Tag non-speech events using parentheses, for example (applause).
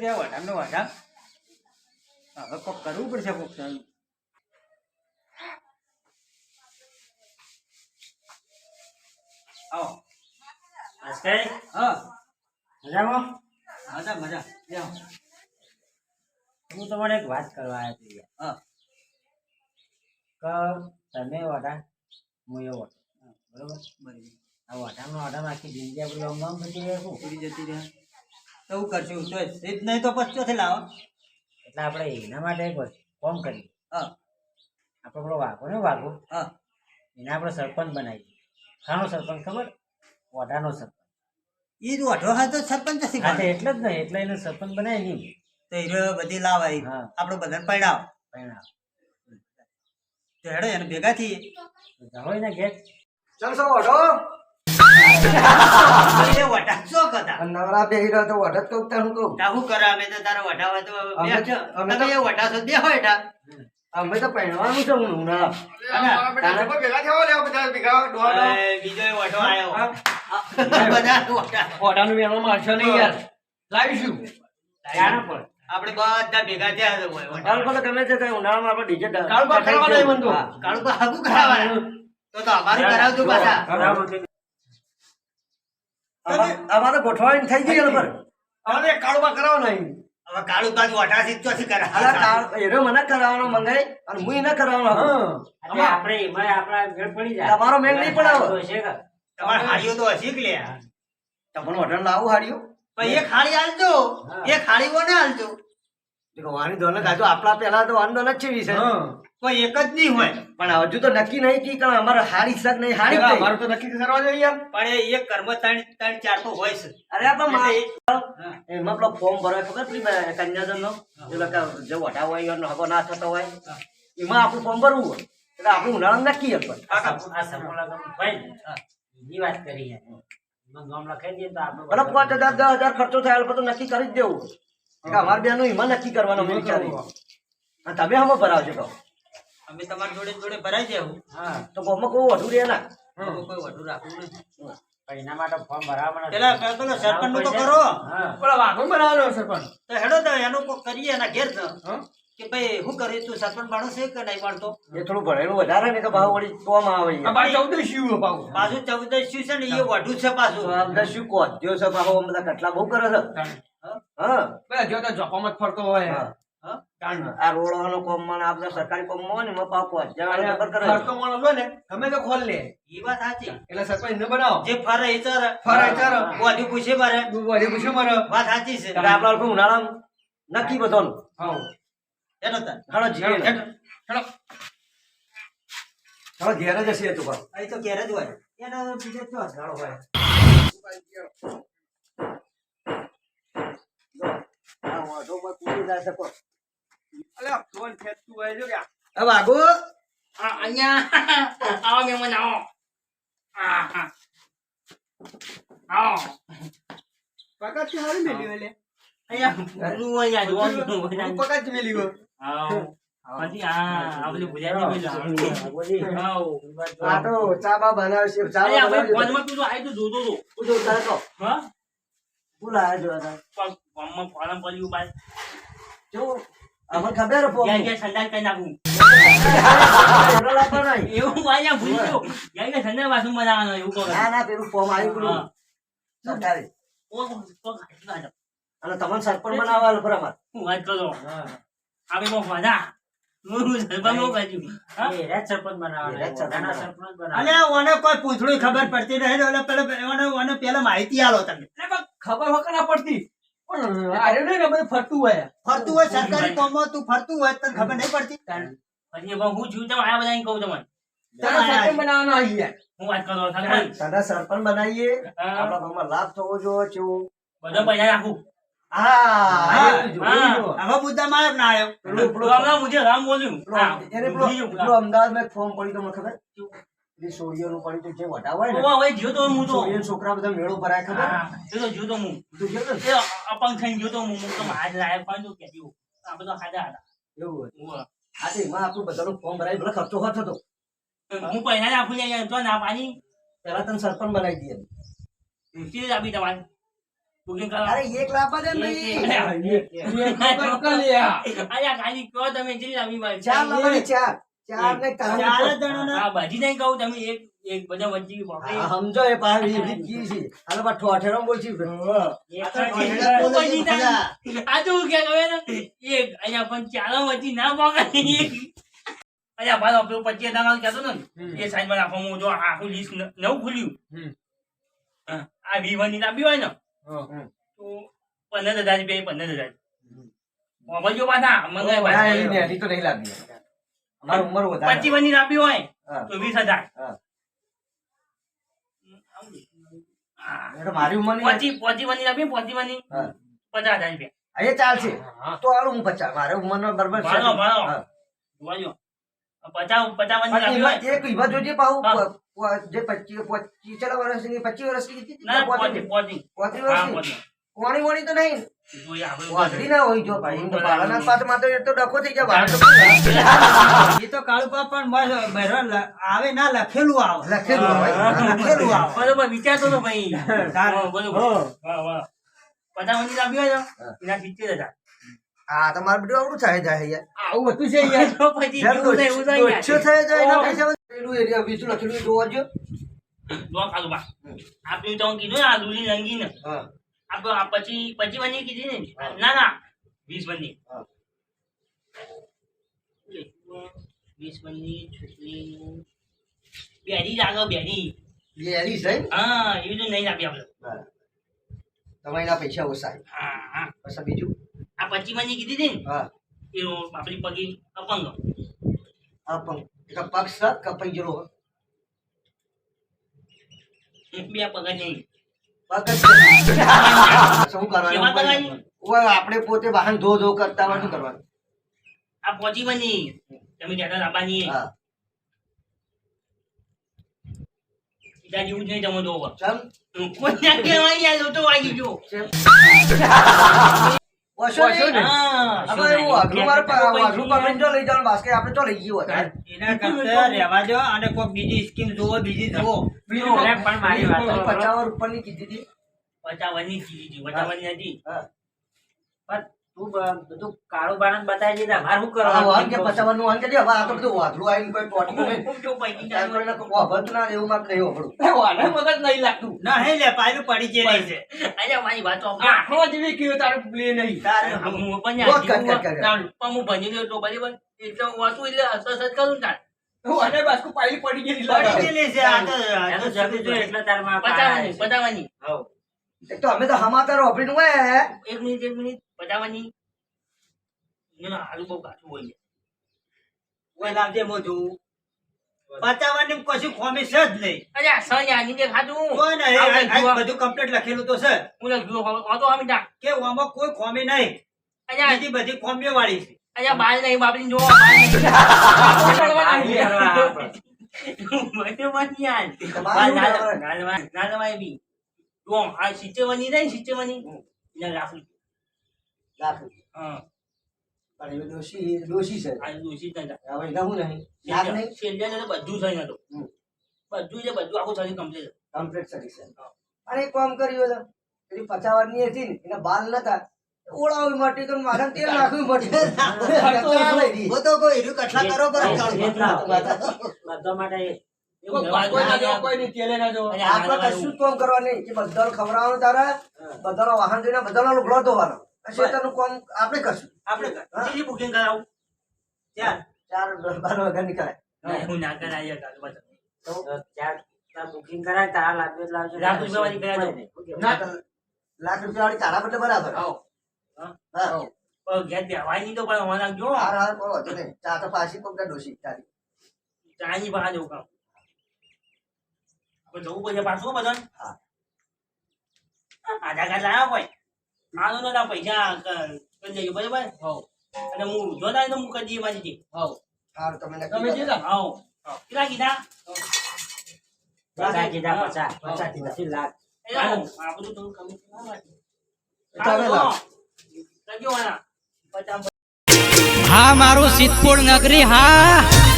જતી રહ્યા વઢામને વાટા હવે કોક કરવું પડશે કોક સારું. આવો. અસ્કર હા. મજામાં? મજા મજા. બેહો. હું તમારે એક વાત કરવા આવ્યો છું. હા. કે તમે વડા હું એ વટો બરોબર. બરાબર આ વટાનો વટામાં આખી જિંદગી આપણી આમ આમ થતી રહે શું? જતી રહ્યા તો હું કરશું તો સીટ નહીં તો પછી ચોથી લાવો. એટલે આપણે એના માટે એક કોમ કરીએ. હા. આપણે પેલો વાઘો ને વાઘો. હા. એને આપણે સરપંચ બનાવી દઈએ ખાનો સરપંચ ખબર? વટાનો સરપંચ. એ જ વઢો હા તો સરપંચ હશે હા. એટલે જ ને એટલે એને સરપંચ બનાવી નહીં તો એ બધી લાવાય હા. આપણે બધાને પડાવ પડાવ તો હેડો એને ભેગા થઈએ. હોય ને ઘેર. ચાલ સો વઢો નવરા બેહી રહ્યો તો વઢત કહું તાર હું કહું? તા હું કરે? અમે તો તારો વઢા હોય તો અમે તો- અમે તમે તો- એ વઢા છો બેહો હેઠા. અમે તો પહેરવાનું છે હું ઉનાળા. હવે બીજો એ વઢો. બધા પણ. આપણે બધા ભેગા થયા. કાલ ગમે છે થાય ઉનાળામાં આપણે ડીજે કાલ પર કરાવવાના મન તો. કાળું તો હાગું કરાવવાના. તો તો અમારું કરાવજો પાછા. બરાબર છે. અમારે ગોઠવાણી થઈ ગઈ પર હવે કાળુ બાજુ જ ચોથી કરાવે. એનો મને કરાવવાનો મંગાઈ અને હું એને કરાવવાનો. આપણે એમાંય આપણા મેળ પડી જાય. તમારો મેળ નહીં પડાવો. તમારે હાડીઓ તો હસી કે લે તમને વઢણ લાવું પણ એક હાડી હાલજો હા. એક હાડી કોને હાલજો વાની દોલત આજુ આપણા પેલા તો વાની દોલત છે. વિશે કોઈ એક જ નહીં હોય. પણ હજુ તો નક્કી નહીં કી કારણ અમારે હારી શક નહીં હારી જ નહીં. પણ એ કર્મ ત્રણ ત્રણ ચાર તો હોય છે. અરે આપણે એમાં પેલો ફોર્મ ભરાય ખબર પેલી બે- કન્યાદાનનો? જે વઢા હોય હગો ના થતો હોય. એમાં આપણું ફોર્મ ભરવું હોય. એટલે આપણું ઉનાળામાં નક્કી હતું બીજી વાત કરી બરાબર પાંચ હજાર દસ હજાર ખર્ચો થાય એટલે તો નક્કી કરી જ દેવું. અમારે બેનો એમાં નક્કી કરવાનો મેં વિચારી અને તમે હમો ભરાવજો કહો અમે તમારી જોડે જોડે ભરાઈ દેવું હા તો કોઈ વધુ રહે ના. કોઈ વધુ રાખવું નહીં એના માટે ફોર્મ ભરાવવાના પેલા પેલો સરપંચનું તો કરો હા. તો હેડો તો એનું કોક કરીએ એના ઘેર તો. કે ભાઈ શું કર્યું તું? સરપંચ માણો છે કે નહીં એ થોડું ભણેલું વધારે ને તો ભાવ વળી કોમ આવે અહીંયા. પાછું. ચૌદ શિવ છે ને એ વઢું છે પાછું. આ બધા શું છે ભાવ આમ બધા કટલા બહુ કરે છે. હા. હા. હા? આ રોડવાનો કોમમાં ને આ સરકારી કોમમાં હોય ને એમાં પાકો હજાર ખબર કરે લે. એ વાત સાચી. એટલે સરપંચ ને બનાવો. જે ફરે એ ચરે. ફરે એ ચરે. પૂછે મારે. બધી મારે. વાત સાચી છે. આપણા લોકો ઉનાળામાં નક્કી બધાનું. હા. હાલો ને. હેડો. ઘેર જ હશે તો પણ. અહીં તો ઘેર જ હોય. એનો બીજો તો હોય? ચા બા બનાવે છે ચા બા અરે આપણે બનાવજો. ફોનમાં પેલું આયુ તો જોતો હતો હું? જો તારે ફોર્મ ભર્યું બાદ જો અમને ખબર ફોન. ગયા ગયા સંડાસ કરી નાખું. એવું ભૂલી ગયો બનાવવાનો કહો ના ના પેલું ફોર્મ આવ્યું પેલું. હા. સરકારી. અને તમને સરપંચ બનાવવા હાલ પર હું વાત કરો. આપણે બહુ પૂંછડી ખબર પડતી રહે પેલો ઓને ઓને પેલા માહિતી આલો તમે. ખબર વખત પડતી. ફરતું હોય. ફરતું હોય સરકારી કામમાં તું ફરતું હોય તને ખબર નહીં પડતી? પછી હું છું તમે આયા બધાને કહું તમને? સરપંચ બનાવવાનો આવી ગયા. હું વાત કરો સરપંચ? તને સરપંચ બનાવીએ આપણા ગામમાં લાભ થવો જોઈએ કેવું બધો પૈસા રાખું. હા જો, હા. એવું જો. હવે માં ફોર્મ પડ્યું તમને ખબર? પેલી સોળીઓનું પડ્યું હતું જે વઢા હોય ને ઓવા જ્યો તો હું તો સોળીઓના છોકરા બધા મેળો ભરાય ખબર હા, તો જ્યો તો હું તું ગયો તો એ અપંગ થઈને જ્યો તો હું હું તો હાથ લાયક પણ તો કહેતી આ બધો હાજા હતા એવું હોય હા તો એમાં આપણું બધાનું ફોર્મ ભરાય ભલે ખર્ચો હોત હતો હું પૈસા રાખું ને તો ના પાણી પેલા તને સરપંચ બનાવી દઈએ ચીજ આપી તમારે અરે એક દે ખાલી કહો તમે જેટલી ચાર લાવવાની ચાર સમજો એ છે. હાલો પાછું છે આ તો જ ઠેલા એક કે અહીંયા પણ ચાલો વચ્ચે ના પકડે એક. ભાઈ પેલું પચીસ હજાર વાળું કહેતો ને એ સાઈડમાં રાખો હું જો આખું લિસ્ટ નવું ખુલ્યું. આ વી વનની લાંબી હોય ને તો પંદર હજાર રૂપિયા પંદર હજાર. મોબાઈલ જો પાછા મંગાય તો નહીં લાગી. અમારી ઉંમર વધારે. પચીસ વનની હોય તો વીસ હજાર. મારી ઉંમરની પચીસ પચીસ વનની લાંબી પચીસ વન. પચાસ હજાર રૂપિયા. એ ચાલશે. તો આલું હું પચાસ મારે ઉંમરનો બરાબર છે. ભાડો, ભાડો. જોવાજો. પચાસ પચાસ વન એમાં એક ઈવા જોજે પાહું. જે પચીસ પચીસ ચાલો વર્ષની પચીસ વર્ષની પોત્રીસ પોચી પોચી વર્ષની. પોચી કોણી વણી તો નહીં. જોઈએ ના હોય જો ભાઈ તો બાળાના પાસમાં તો એ તો ડખો થઈ જાય બાળા એ તો કાળુ પણ બસ આવે ના લખેલું આવે. લખેલું હોય. હા, લખેલું આવે. બરોબર વિચારતો તો ભાઈ. બરોબર. હો. વાહ વાહ. પચાસ વનની લાંબી હોય ને હા. એના સિત્તેર હજાર. આ તમારે બધું આવડું થાય જાય યાર. આવું હતું છે યાર. તો પછી જેમ એવું થાય યાર. થાય જાય એના પૈસા પેલું એરિયા બીજું લખેલું જોવા જો. બા. આપણે તો કીધું ને આ દૂલી રંગીને. હા. આપણે આ પછી પછી કીધી ને? ના ના. વીસ હા. વીસ વનની છોકરી બેરી લાગો બેરી. બેરી છે હા એવું તો નહીં આપી આપણે. તમારે એના પૈસા ઓછા હા હા. પછી બીજું? આ પચી વનની કીધી હતી ને? હા. એ આપણી પગી અપંગ. અપંગ. એટલે સર કપાઈ ગયેલો બે પગ નહીં. શું કરવાનું? આપણે પોતે વાહન ધો ધો કરતા હોય શું કરવાનું? આ પહોંચી બની. તમે કહેતા લાંબાની. જેવું જ નહીં તમે જોવો કોઈ ના કહેવાય યાર લોટો વાગી ગયો. (laughs) નહીં ને? હા હવે એવું વાઘલું મારે પા- પકડીને જો લઈ જવાનું બાસ્કેટ આપણે તો લઈ ગયું હતા. એના કરતા રહેવા દો અને કોઈ બીજી સ્કીમ જોવો બીજી જોવો પણ મારી વાત કીધી હતી પચાવનની કીધી હતી હતી હા. તું બધું બતાવી દીધા મારે શું કે કે હવે આ તો બધું વાઘલું આવીને કોઈ ટોટલું નહીં. ખૂબ પૈકી એમ કરીને કોઈ વાભરતું ના એવું મારે નહીં વાપરવું. વાને મગજ નહીં લાગતું. ના લે પાયલું પડી ગયેલી છે. અરે મારી વાત આખો જેવી કયો તારે પ્લે નહીં. તારે હું પણ બહુ કટ કટ કટ. પણ હું ભણી ગયો તો બરાબર. એટલે એટલે અસર કરું તાર. વાને બાસ્કુ પાયલી પડી ગયેલી પડી. ગયેલી છે આ તો આ તો જતું હતું એટલે તારમાં પચાવવાની પચાવવાની એક તો અમે તો સમાચાર વાપરીને હોય. એક મિનિટ એક મિનિટ. પચાવવાની ના ના બહુ કાચું હોય. કોઈ લાવજે મોઢું પચાવવાની કશું ખોમી છે જ નહીં અરે ખાધું કોઈ નહીં જુઓ. બધું કમ્પ્લીટ લખેલું તો છે હું લખ્યું હવે વાંધો આમી કે આમાં કોઈ ખોમી નહીં અરે બીજી બધી ખોમીઓ વાળી છે અરે બાલ નહીં બાપરી જો બાલ નહીં કરવા નહીં. બરાબર યાર તમારું ના ના ના ના ના બી જો આ રહી સિત્તેરની એને રાખું લાખ. હા. પણ એ ડોશી ડોશી છે. આ ન થાય. હવે એના હું નહીં લાખ નહીં? છેલ્લે ને બધું થઈ નતું. બધું છે બધું આખું શરીર કમ્પ્લીટ કમ્પ્લીટ સર્વિસ છે. અને કામ કર્યું હતું. પેલી પચાવવાની હતી ને એના બાલ નતા. ઓળાવી માટે તો માથા તેલ નાખવી માટે (laughs) (laughs) હું તો કોઈ હીરું કઠલા કરો પર (laughs) બધા માટે આપણે કશું કામ કરવા નહીં. કે બધાને ખવડાવવાનું તારે. બધાનો વાહન જોઈને બધાનો લુગડો ધોવાનો. શેતાનું કામ આપણે કરશું. આપણે કર. બુકિંગ કરાવું. ચાર દસ બાર વાગ્યા નીકળાય. હું ના કરાય કાલે. તો? ચાર તાર બુકિંગ કરાય તારા લાગે લાવજો લાખ રૂપિયા વાળી કરાય? ના, લાખ રૂપિયા વાળી તારા બદલે બરાબર. હા? હા. પણ ઘેર બેહવાય નહીં તો પણ હોવા જો હાર હાર કોઈ વાંધો નહીં. ચા તો પાછી પગડા ડોશી તારી ચાની બહાર જવું કામ. આપણે જવું પડશે પાછું બધા હા. આધાર કાર્ડ લાવ્યા કોઈ આનો ના પૈસા કરી દેજો બરાબર? હઉ, અને હું જો થાય તો હું કરી દઈએ મારી હઉ. સારું તમે તમે. કીધા? આવો કેટલા કીધા? પચાસ કીધા પચાસ. પચાસ કીધા પછી લાખ. આ બધું થોડું કમી ના લાગે. તમે લાવો. કરજો હા મારું સિદ્ધપુર નગરી હા.